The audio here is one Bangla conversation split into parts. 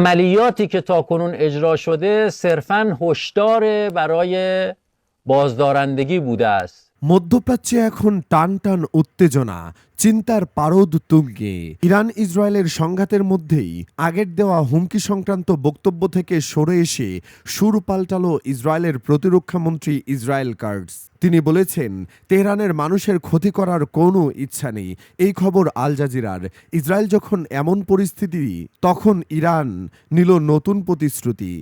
عملیاتی که تاکنون اجرا شده صرفا هشدار برای بازدارندگی بوده است. মধ্যপ্রাচ্যে এখন টান টান উত্তেজনা চিন্তার পারদ তুঙ্গে ইরান ইসরায়েলের সংঘাতের মধ্যেই আগের দেওয়া হুমকি সংক্রান্ত বক্তব্য থেকে সরে এসে সুর পাল্টালো ইসরায়েলের প্রতিরক্ষা মন্ত্রী ইসরায়েল কার্ডস তিনি বলেছেন তেহরানের মানুষের ক্ষতি করার কোনো ইচ্ছা নেই এই খবর আল জাজিরার ইসরায়েল যখন এমন পরিস্থিতি তখন ইরান নিল নতুন প্রতিশ্রুতি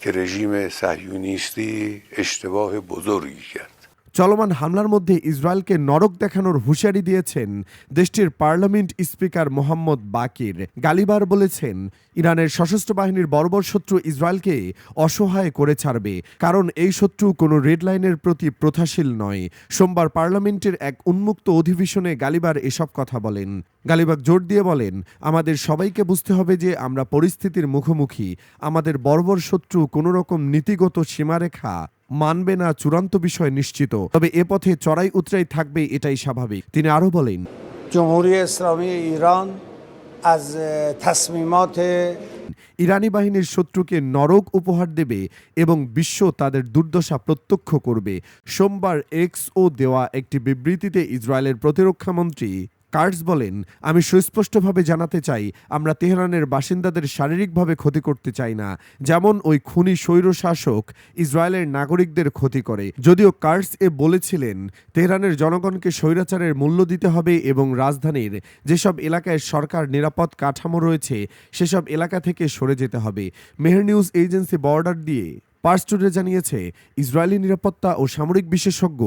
که رژیم صهیونیستی اشتباه بزرگی کرد চলমান হামলার মধ্যে ইসরায়েলকে নরক দেখানোর হুঁশিয়ারি দিয়েছেন দেশটির পার্লামেন্ট স্পিকার মোহাম্মদ বাকির। গালিবার বলেছেন, ইরানের সশস্ত্র বাহিনীর বর্বর শত্রু ইসরায়েলকে অসহায় করে ছাড়বে, কারণ এই শত্রু কোনো রেড লাইনের প্রতি প্রথাশীল নয়। সোমবার পার্লামেন্টের এক উন্মুক্ত অধিবেশনে গালিবার এসব কথা বলেন। গালিবাগ জোর দিয়ে বলেন, আমাদের সবাইকে বুঝতে হবে যে আমরা পরিস্থিতির মুখোমুখি। আমাদের বর্বর শত্রু কোনো রকম নীতিগত সীমারেখা মানবে না চূড়ান্ত বিষয় নিশ্চিত। তবে এ পথে চড়াই উতরাই থাকবে এটাই স্বাভাবিক। তিনি আরও বলেন জমহুরি ইসলামী ইরান আজ তাসমিমাতে ইরানি বাহিনীর শত্রুকে নরক উপহার দেবে এবং বিশ্ব তাদের দুর্দশা প্রত্যক্ষ করবে। সোমবার এক্স ও দেওয়া একটি বিবৃতিতে ইসরায়েলের প্রতিরক্ষামন্ত্রী কার্ডস বলেন, আমি সুস্পষ্টভাবে জানাতে চাই, আমরা তেহরানের বাসিন্দাদের শারীরিকভাবে ক্ষতি করতে চাই না, যেমন ওই খুনি স্বৈর শাসক ইসরায়েলের নাগরিকদের ক্ষতি করে। যদিও কার্ডস এ বলেছিলেন, তেহরানের জনগণকে স্বৈরাচারের মূল্য দিতে হবে এবং রাজধানীর যেসব এলাকায় সরকার নিরাপদ কাঠামো রয়েছে, সেসব এলাকা থেকে সরে যেতে হবে। মেহের নিউজ এজেন্সি বর্ডার দিয়ে, পার্স টুডে জানিয়েছে, ইসরায়েলি নিরাপত্তা ও সামরিক বিশেষজ্ঞ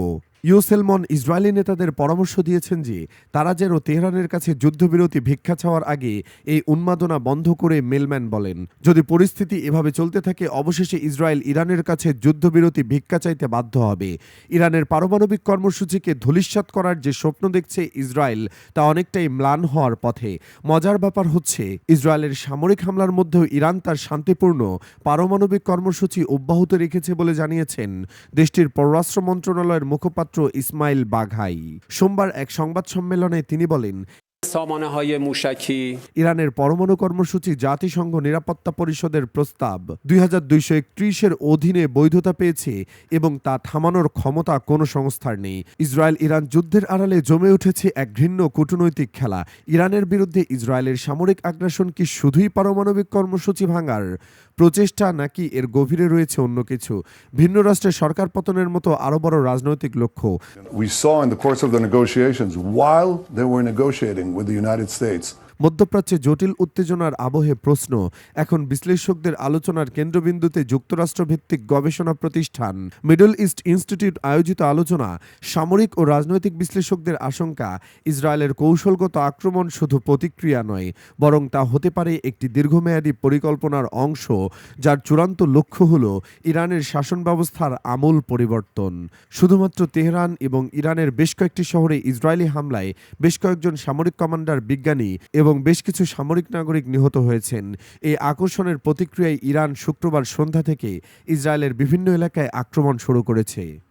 ইউসেলমন ইসরায়েলি নেতাদের পরামর্শ দিয়েছেন যে, তারা যেন তেহরানের কাছে যুদ্ধবিরতি ভিক্ষা চাওয়ার আগে এই উন্মাদনা বন্ধ করে মেলম্যান বলেন। যদি পরিস্থিতি এভাবে চলতে থাকে, অবশেষে ইসরায়েল ইরানের কাছে যুদ্ধবিরতি ভিক্ষা চাইতে বাধ্য হবে। ইরানের পারমাণবিক কর্মসূচিকে ধূলিসাৎ করার যে স্বপ্ন দেখছে ইসরায়েল, তা অনেকটাই ম্লান হওয়ার পথে। মজার ব্যাপার হচ্ছে, ইসরায়েলের সামরিক হামলার মধ্যেও ইরান তার শান্তিপূর্ণ পারমাণবিক কর্মসূচি অব্যাহত রেখেছে বলে জানিয়েছেন দেশটির পররাষ্ট্র মন্ত্রণালয়ের মুখপাত্র ইসমাইল বাঘাই। সোমবার এক সংবাদ সম্মেলনে তিনি বলেন سامانه های موشکی ইরানের পরমাণু কর্মসূচি জাতিসংঘ নিরাপত্তা পরিষদের প্রস্তাব দুই হাজার দুইশো একত্রিশের অধীনে বৈধতা পেয়েছে এবং তা থামানোর ক্ষমতা কোনো সংস্থার নেই ইসরায়েল ইরান যুদ্ধের আড়ালে জমে উঠেছে এক ঘৃণ্য কূটনৈতিক খেলা ইরানের বিরুদ্ধে ইসরায়েলের সামরিক আগ্রাসন কি শুধুই পারমাণবিক কর্মসূচি ভাঙার প্রচেষ্টা নাকি এর গভীরে রয়েছে অন্য কিছু ভিন্ন রাষ্ট্রের সরকার পতনের মতো আরও বড় রাজনৈতিক লক্ষ্য We saw in the course of the negotiations, while they were negotiating with the United States, মধ্যপ্রাচ্যে জটিল উত্তেজনার আবহে প্রশ্ন। এখন বিশ্লেষকদের আলোচনার কেন্দ্রবিন্দুতে যুক্তরাষ্ট্র ভিত্তিক গবেষণা প্রতিষ্ঠান, মিডল ইস্ট ইনস্টিটিউট আয়োজিত আলোচনা, সামরিক ও রাজনৈতিক বিশ্লেষকদের আশঙ্কা, ইসরায়েলের কৌশলগত আক্রমণ শুধু প্রতিক্রিয়া নয়, বরং তা হতে পারে একটি দীর্ঘমেয়াদী পরিকল্পনার অংশ, যার চূড়ান্ত লক্ষ্য হল ইরানের শাসন ব্যবস্থার আমূল পরিবর্তন। শুধুমাত্র তেহরান এবং ইরানের বেশ কয়েকটি শহরে ইসরায়েলি হামলায় বেশ কয়েকজন সামরিক কমান্ডার বিজ্ঞানী এবং বেশ কিছু সামরিক নাগরিক নিহত হয়েছেন। এই আকর্ষণের প্রতিক্রিয়ায় ইরান শুক্রবার সন্ধ্যা থেকে ইসরায়েলের বিভিন্ন এলাকায় আক্রমণ শুরু করেছে।